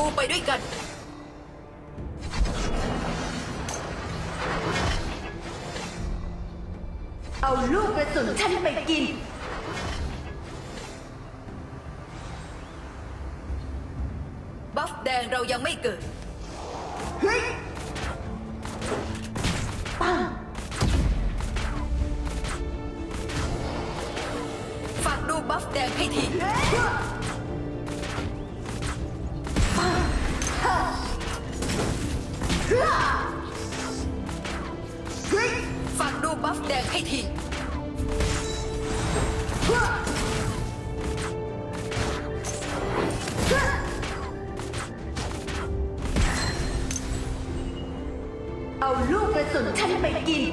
รูไปด้วยกัน เอาลูกกระสุนฉันไปกิน บัฟแดงเรายังไม่เกิด ลูกกระสุนฉันไปกิน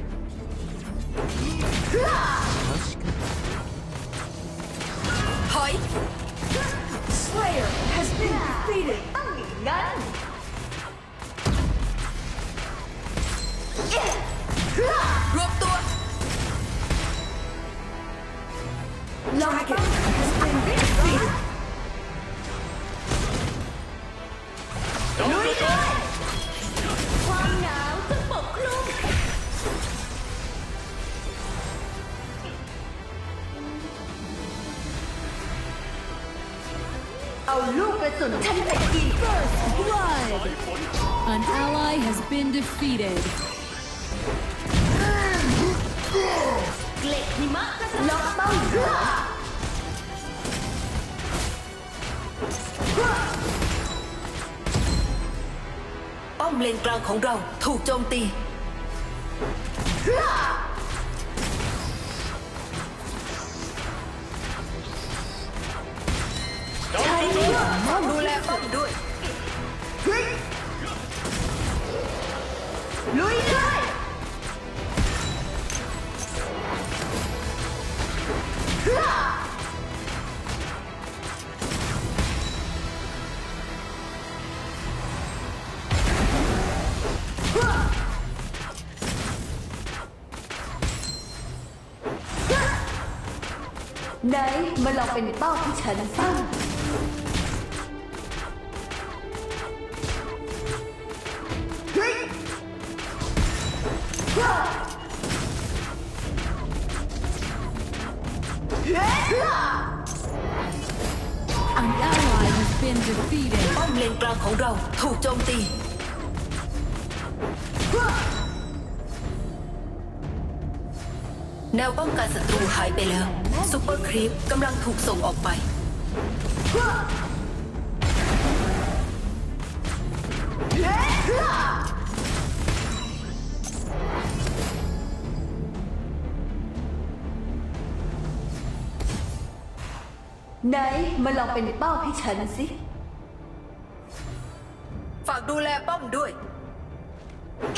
An ally has been defeated. เกล็ดหิมะล็อกเป้าหมาย ป้อมเลนกลางของเราถูกโจมตี ใช่ มาลองเป็นเป้าที่ฉันตั้งเฮ้ยฮ่าเฮ้ยฮ่า An ally has been defeated. ป้อมเลนกลางของเราถูกโจมตี แนวป้องกันศัตรูหายไปแล้วซูเปอร์ครีปกำลังถูกส่งออกไปฮ่าเฮ้ยฮ่าไหนมาลองเป็นเป้าให้ฉันสิ ฝากดูแลป้อมด้วย เ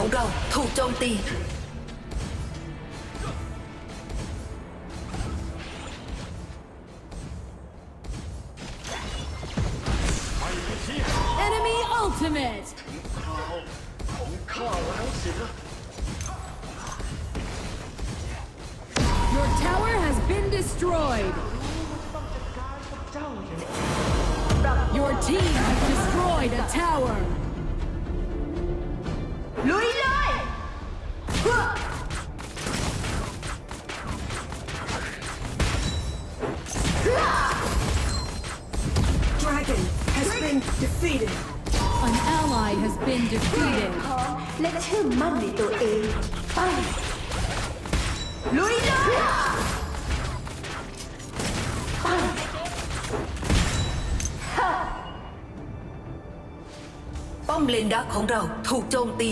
ของ defeated. เราถูกโจมตี Enemy ultimate. ข้าแล้วสินะ Your tower has been destroyed. Your team has destroyed a tower. และเชื่อมั่นในตัวเองไปลุยเลยป้อมเลนดักของเราถูกโจมตี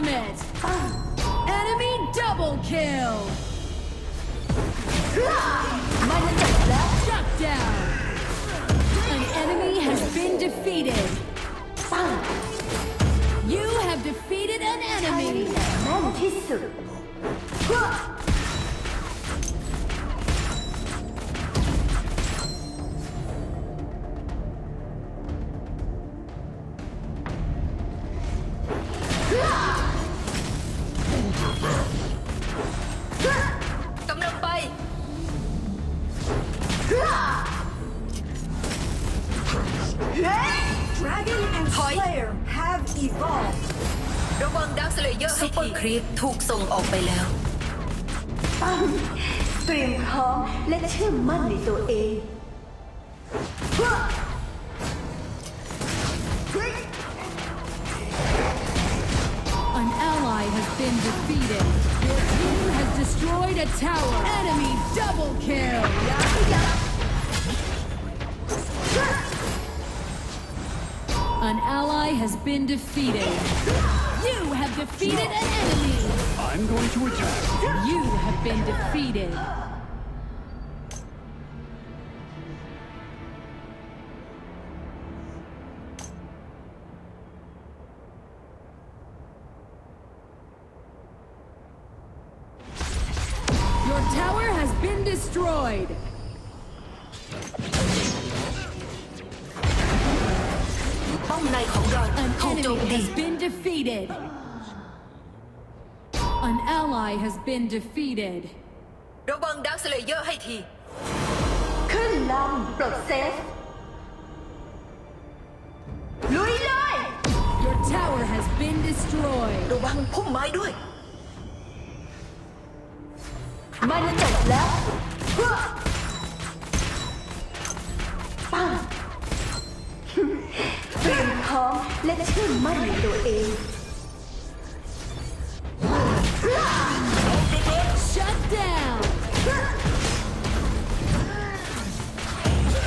ultimate! Enemy double kill! Shut down! An enemy has been defeated! You have defeated an enemy! ส่งออกไปแล้ว เตรียมพร้อมและเชื่อมั่นในตัวเอง An ally has been defeated. Your team has destroyed a tower. Enemy double kill. An ally has been defeated. You have defeated an enemy. I'm going to attack. You have been defeated. ป้อมในของเรา An ถูกโจม enemy ตี has been defeated. An ally has been defeated. ระวังดักสเลเยอร์ให้ที ขึ้นลำปลดเซฟ ลุยเลย Your tower has been destroyed. ระวังพุ่มไม้ด้วย มันจบแล้วปัง และเชื่อมั่นในตัวเอง Shut down.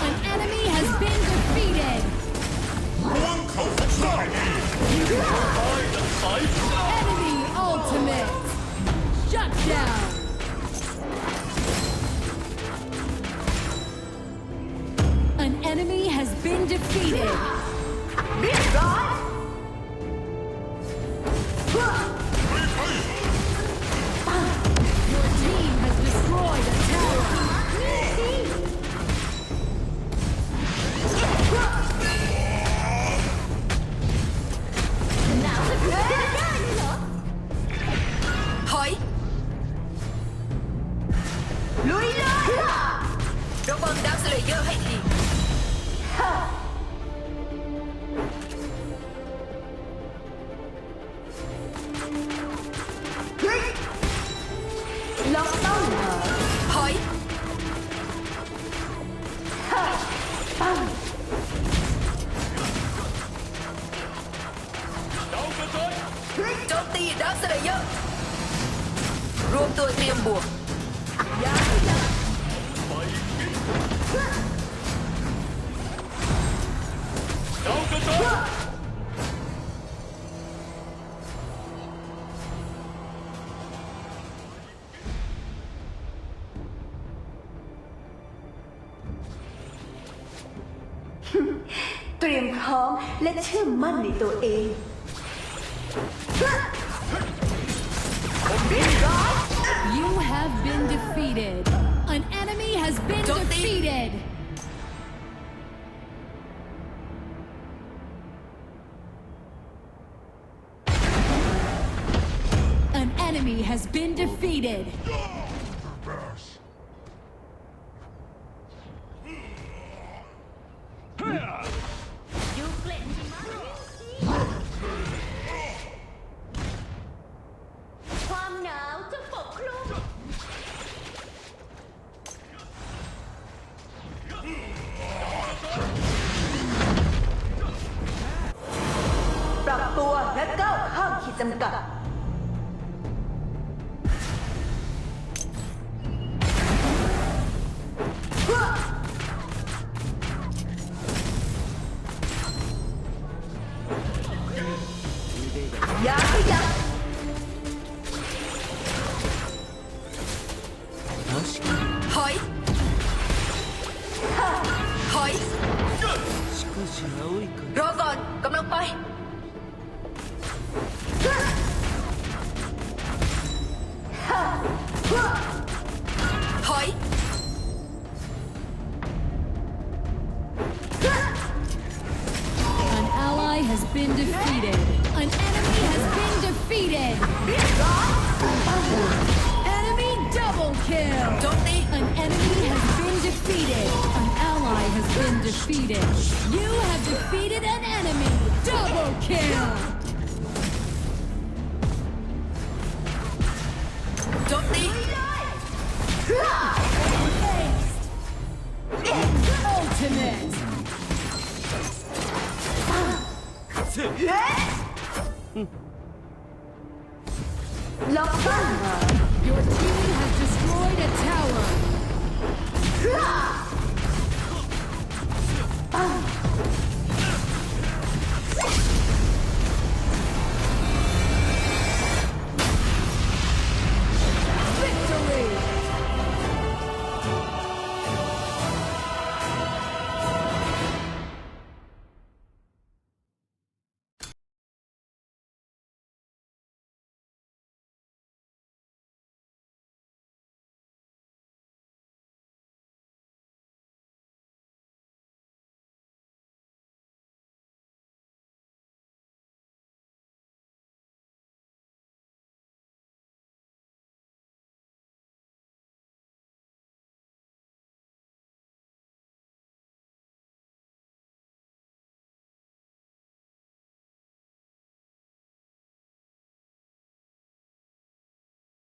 An enemy has been defeated. Enemy ultimate. Shut down. An enemy has been defeated. ลุยเลยระวังดาวสเลเยอร์ให้ดี โจมตีดักสเลเยอร์รวมตัวเตรียมบวกเตรียมพร้อมและเชื่อมั่นในตัวเอง You have been defeated. An enemy has been Don't they- defeated. An enemy has been defeated. ません kill.